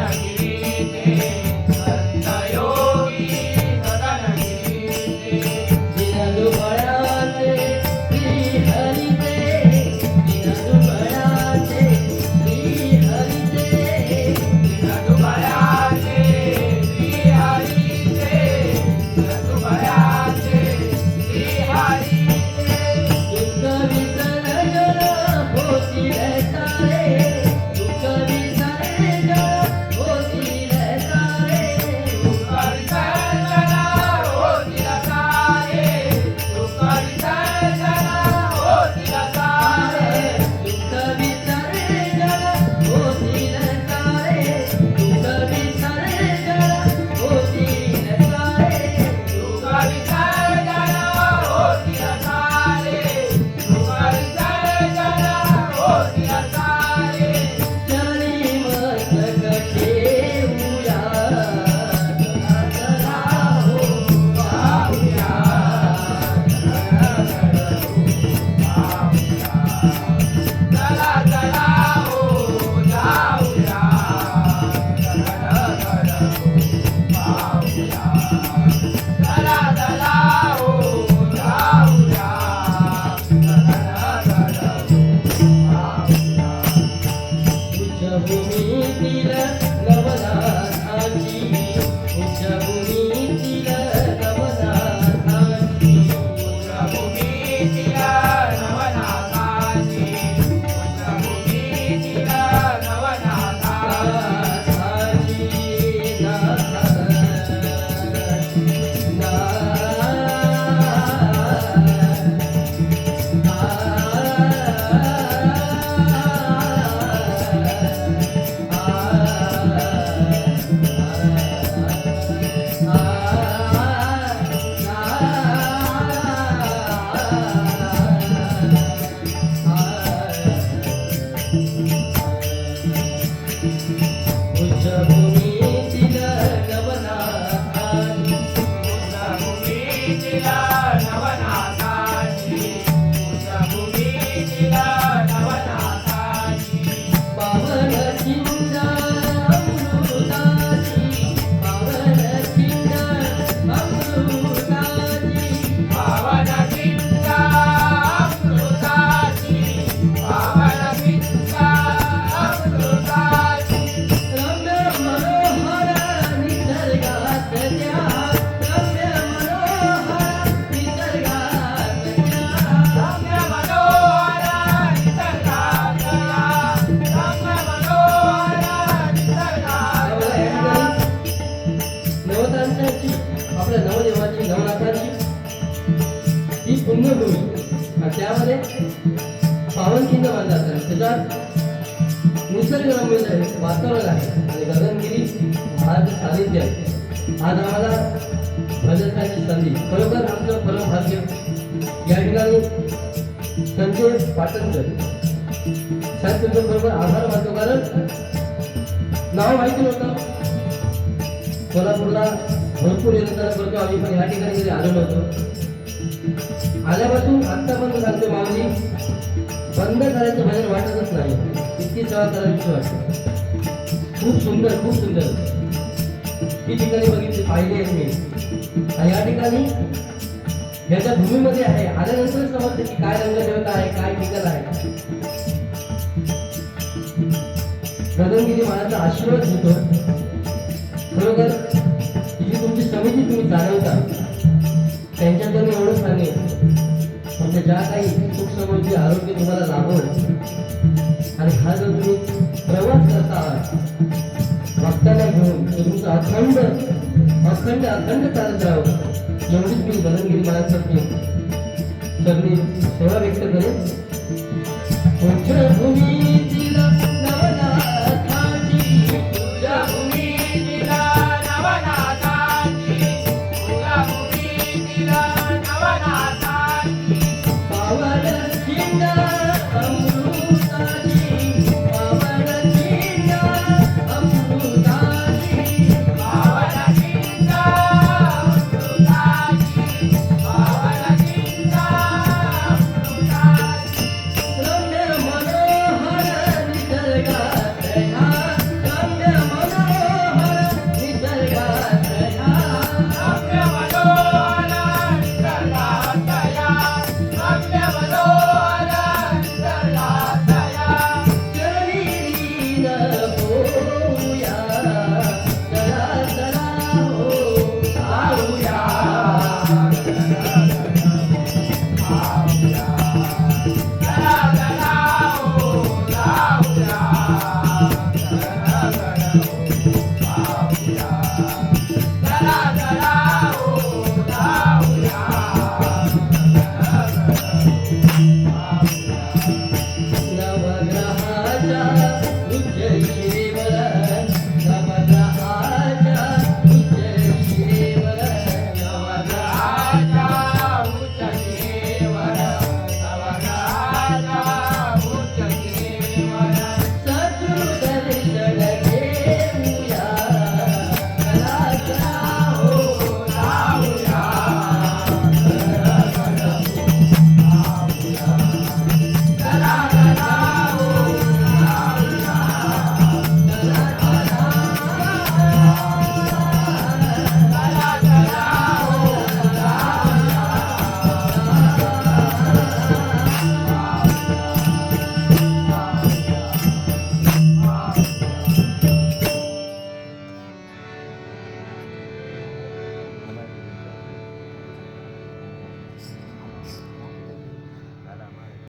Yeah. Yeah. निसर्गरम्य आहे, वातावरण आहे. आणि गगनगिरी महाराज सानिध्य आहे. आज आम्हाला भजनाची संधी. खरोखर आमचं परमभाग्य या ठिकाणी संजय पाटणकर. साहेब तुमचं बरोबर आभार मानतो. कारण नाव माहिती नव्हतं. कोल्हापूरला भरपूर निरंतर करतो आम्ही. पण या ठिकाणी कधी आलो नव्हतो. आल्यापासून आत्तापर्यंत सांगतो माऊली बंद करायचं भजन वाटतच नाही. ते सेवा करायची खूप सुंदर खूप सुंदर. ही ठिकाणी बघितली पाहिली आहे मी. या ठिकाणी याच्या भूमीमध्ये आहे आल्यानंतर समजते की काय रंगदेवता आहे काय ठिकाण आहे. गगनगिरी महाराजचा आशीर्वाद घेतो. खरोखर ही जी तुमची समिती तुम्ही चालवता त्यांच्याकडून एवढंच सांगेल म्हणजे ज्या काही सुख समृद्धी आरोग्य तुम्हाला लाभवलं तुमचा अखंड अखंड अखंड चालत राहावं एवढीच मी गगनगिरी महाराजसाठी सगळी सेवा व्यक्त करेन.